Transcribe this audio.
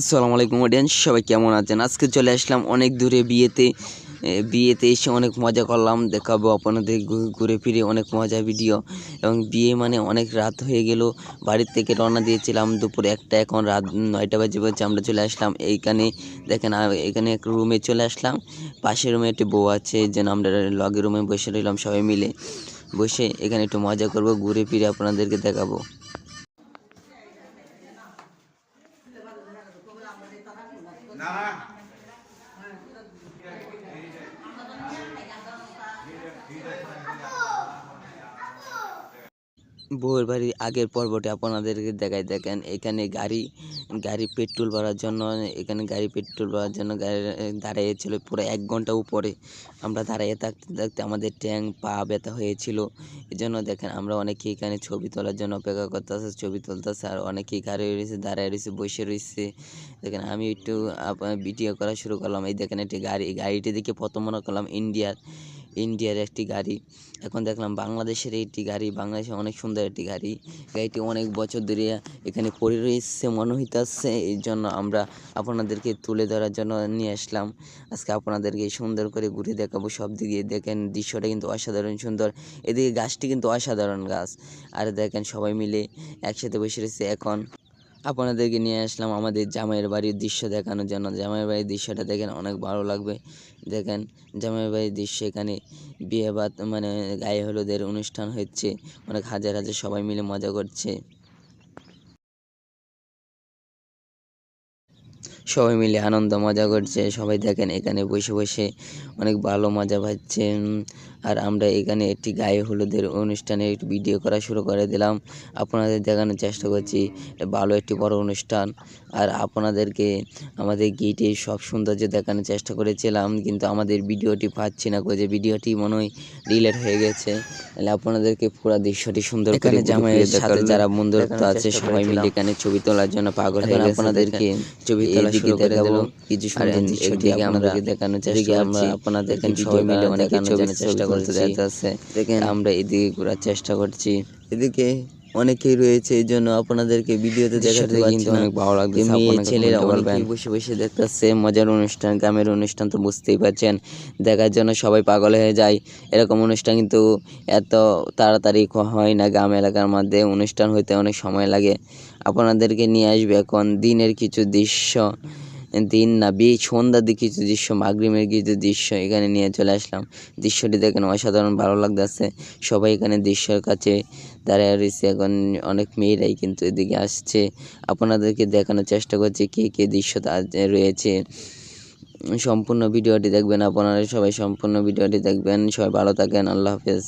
আসসালামু আলাইকুম অডিয়েন্স সবাই কেমন আছেন? আজকে চলে আসলাম অনেক দূরে বিয়েতে। বিয়েতে এসে অনেক মজা করলাম, দেখাবো আপনাদের ঘুরে ফিরে অনেক মজা ভিডিও এবং বিয়ে মানে অনেক রাত হয়ে গেল, বাড়ির থেকে রওনা দিয়েছিলাম দুপুরে একটা, এখন রাত নয়টা বাজে বাজে আমরা চলে আসলাম এইখানে। দেখেন এখানে এক রুমে চলে আসলাম, পাশের রুমে একটি বউ আছে যেন আমরা লগের রুমে বসে রইলাম সবাই মিলে। বসে এখানে একটু মজা করব, ঘুরে ফিরে আপনাদেরকে দেখাবো। ના বউয়ের বাড়ির আগের পর্বটি আপনাদেরকে দেখাই, দেখেন, এখানে গাড়ি গাড়ি পেট্রোল ভরার জন্য, এখানে গাড়ি পেট্রোল ভরার জন্য গাড়ি দাঁড়িয়েছিল পুরো এক ঘণ্টা উপরে। আমরা দাঁড়িয়ে থাকতে থাকতে আমাদের ট্যাং পা ব্যথা হয়েছিল। এই জন্য দেখেন, আমরা অনেকেই এখানে ছবি তোলার জন্য অপেক্ষা করতেছে, ছবি তুলতেছে, আর অনেকেই গাড়ি রয়েছে, দাঁড়ায় রয়েছে, বসে রয়েছে। দেখেন, আমি একটু ভিডিও করা শুরু করলাম। এই দেখেন, একটি গাড়ি গাড়িটি দেখে প্রথম মনে করলাম ইন্ডিয়ার ইন্ডিয়ার একটি গাড়ি। এখন দেখলাম বাংলাদেশের একটি গাড়ি, বাংলাদেশে অনেক সুন্দর একটি গাড়ি। গাড়িটি অনেক বছর ধরে এখানে পড়ে রয়েছে, মনে হইতেছে। এই জন্য আমরা আপনাদেরকে তুলে ধরার জন্য নিয়ে আসলাম। আজকে আপনাদেরকে সুন্দর করে ঘুরে দেখাবো। সব দিকে দেখেন, দৃশ্যটা কিন্তু অসাধারণ সুন্দর। এদিকে গাছটি কিন্তু অসাধারণ গাছ। আর দেখেন সবাই মিলে একসাথে বসে রয়েছে এখন। আপনাদেরকে নিয়ে আসলাম আমাদের জামাইয়ের বাড়ির দৃশ্য দেখানোর জন্য। জামাইয়ের বাড়ির দৃশ্যটা দেখেন, অনেক ভালো লাগবে। দেখেন, জামাইয়ের বাড়ির দৃশ্য এখানে বিয়ে বাত মানে গায়ে হলুদের অনুষ্ঠান হচ্ছে। অনেক হাজার হাজার সবাই মিলে মজা করছে। সবাই মিলে আনন্দ মজা করছে। সবাই দেখেন, এখানে বসে বসে অনেক ভালো মজা পাচ্ছে। আর আমরা এখানে একটি গায়ে হলুদের অনুষ্ঠানে একটি ভিডিও করা শুরু করে দিলাম। আপনাদের দেখানোর চেষ্টা করছি এটা ভালো একটি বড় অনুষ্ঠান। আর আপনাদেরকে আমাদের গেটে সব সৌন্দর্য দেখানোর চেষ্টা করেছিলাম কিন্তু আমাদের ভিডিওটি পাচ্ছি না যে ভিডিওটি মনে হয় ডিলেট হয়ে গেছে। তাহলে আপনাদেরকে পুরো দৃশ্যটি সুন্দর করে এখানে জামাইয়ের সাথে যারা বন্ধুত্ব আছে সবাই মিলে এখানে ছবি তোলার জন্য পাগল হয়ে গেছে আপনাদেরকে ছবি তোলা শুরু করে দেবো কিছু সুন্দর দৃশ্যটি আপনাদেরকে দেখানোর চেষ্টা আমরা আমরা সবাই মিলে অনেক দেখানোর চেষ্টা করতে করছি। যাইতেছে দেখেন। আমরা এদিকে ঘোরার চেষ্টা করছি। এদিকে অনেকেই রয়েছে এই জন্য আপনাদেরকে ভিডিওতে দেখাতে কিন্তু অনেক ভালো লাগতেছে, মেয়ে ছেলেরা। অনেকেই বসে বসে দেখতেছে। মজার অনুষ্ঠান গ্রামের অনুষ্ঠান তো বুঝতেই পারছেন। দেখার জন্য সবাই পাগল হয়ে যায়। এরকম অনুষ্ঠান কিন্তু এত তাড়াতাড়ি হয় না গ্রাম এলাকার মধ্যে। অনুষ্ঠান হইতে অনেক সময় লাগে। আপনাদেরকে নিয়ে আসবে এখন দিনের কিছু দৃশ্য। দিন না বিয়ে সন্ধ্যার দিকে কিছু দৃশ্য মাগরিমের কিছু দৃশ্য, এখানে নিয়ে চলে আসলাম। দৃশ্যটি দেখেন অসাধারণ, ভালো লাগতেছে। সবাই এখানে দৃশ্যের কাছে দাঁড়িয়ে রয়েছে। এখন অনেক মেয়েরাই কিন্তু এদিকে আসছে। আপনাদেরকে দেখানোর চেষ্টা করছি কে কে দৃশ্য রয়েছে। সম্পূর্ণ ভিডিওটি দেখবেন, আপনারা সবাই সম্পূর্ণ ভিডিওটি দেখবেন। সবাই ভালো থাকেন, আল্লাহ হাফেজ।